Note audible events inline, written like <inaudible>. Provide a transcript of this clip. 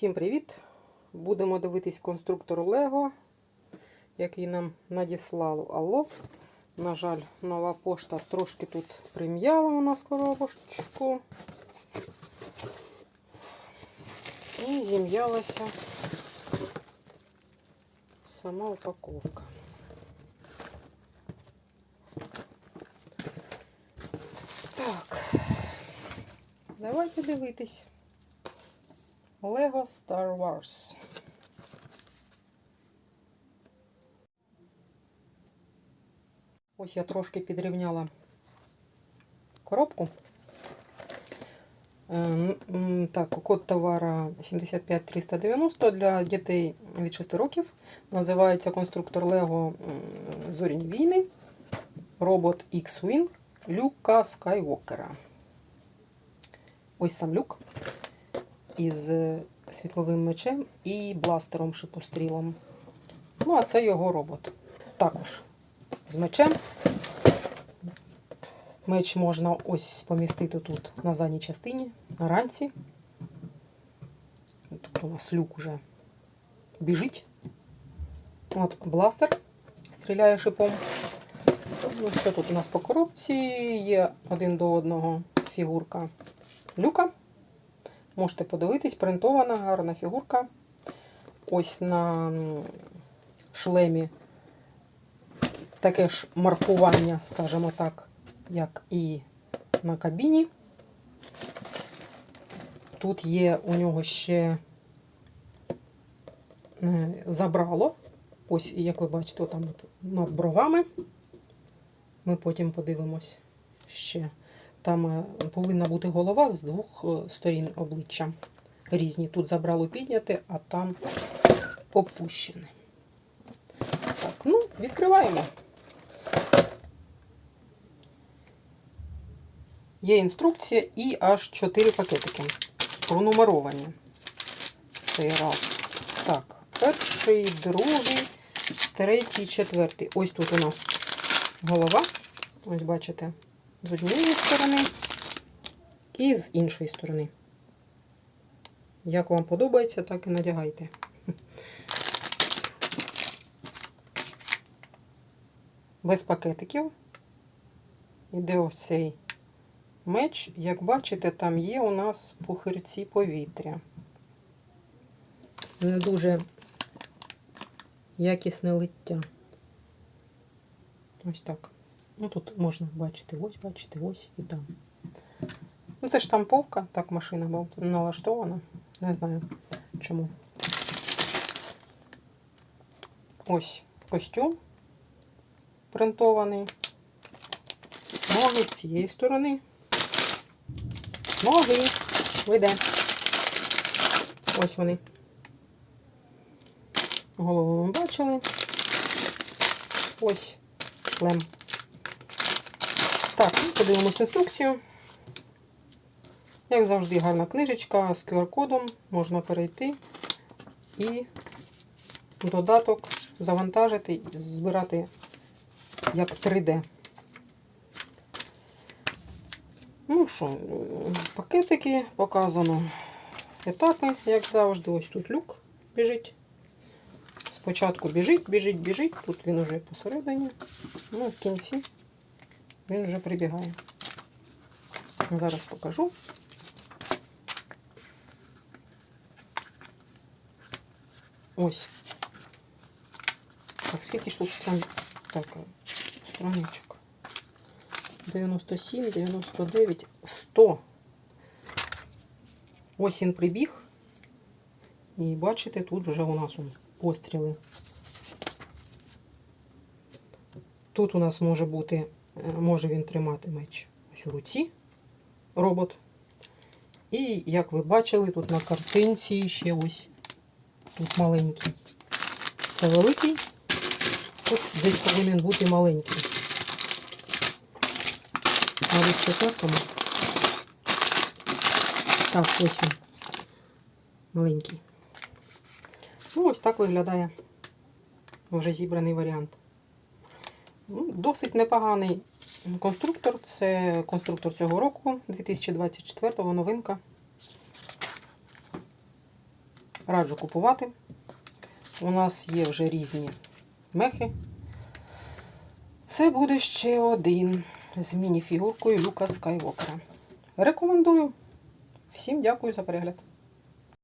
Всім привіт! Будемо дивитись конструктор Лего, який нам надіслало Алло. На жаль, нова пошта трошки тут прим'яла у нас коробочку. І зім'ялася сама упаковка. Так, давайте дивитись. Lego Star Wars. Ось я трошки підрівняла коробку. Е, Так, код товара 75390 для дітей від 6 років. Називається конструктор м, Зоряні війни. Робот X-Wing Люка Скайвокера. Ось сам люк із е, світловим мечем і бластером шипострілом. Ну, а це його робот. Також з мечем. Меч можна ось помістити тут на задній частині, на ранці. Тут у нас люк уже біжить. От бластер стріляє шипом. Ну, що тут у нас по коробці? Є один до одного фігурка люка. Можете подивитись, принтована, гарна фігурка. Ось на шлемі таке ж маркування, скажімо так, як і на кабіні. Тут є у нього ще е, забрало. Ось, як ви бачите, там над бровами. Ми потім подивимось ще. Там е, повинна бути голова з двох е, сторін обличчя. Різні. Тут забрало підняти, а там опущене. Так, ну, відкриваємо. Є інструкція і аж 4 пакетики. Пронумеровані. Цей раз. Так, перший, другий, третій, четвертий. Ось тут у нас голова. Ось бачите з однієї сторони і з іншої сторони. Як вам подобається, так і надягайте. <laughs> Без пакетиків. Іде ось цей меч. Як бачите, там є у нас пухирці повітря. Не дуже якісне лиття. Ось так. Ну, тут можна бачити, ось, бачите, ось і там. Ну, це штамповка, так машина була налаштована. Не знаю чому. Ось костюм принтований. Ноги з цієї сторони. Ноги. Вийде. Ось вони. Голову ми бачили. Ось шлем. Так, подивимось інструкцію. Як завжди, гарна книжечка з QR-кодом. Можна перейти і додаток завантажити і збирати як 3D. Ну що, пакетики показано етапи, як завжди. Ось тут люк біжить. Спочатку біжить, біжить, біжить. Тут він уже посередині. Ну, в кінці він вже прибігає. Зараз покажу. Ось. Так, скільки тут стран... Так, страничок? 97, 99, 100. Ось він прибіг. І бачите, тут вже у нас постріли. Тут у нас може бути Е, може він тримати меч ось у руці, робот. І, як ви бачили, тут на картинці ще ось тут маленький. Це великий, тут десь повинен бути маленький. Навіть четвертому. Так, ось він. Маленький. Ну, ось так виглядає вже зібраний варіант. Ну, Досить непоганий конструктор. Це конструктор цього року, 2024 новинка. Раджу купувати. У нас є вже різні мехи. Це буде ще один з міні-фігуркою Люка Скайвокера. Рекомендую. Всім дякую за перегляд.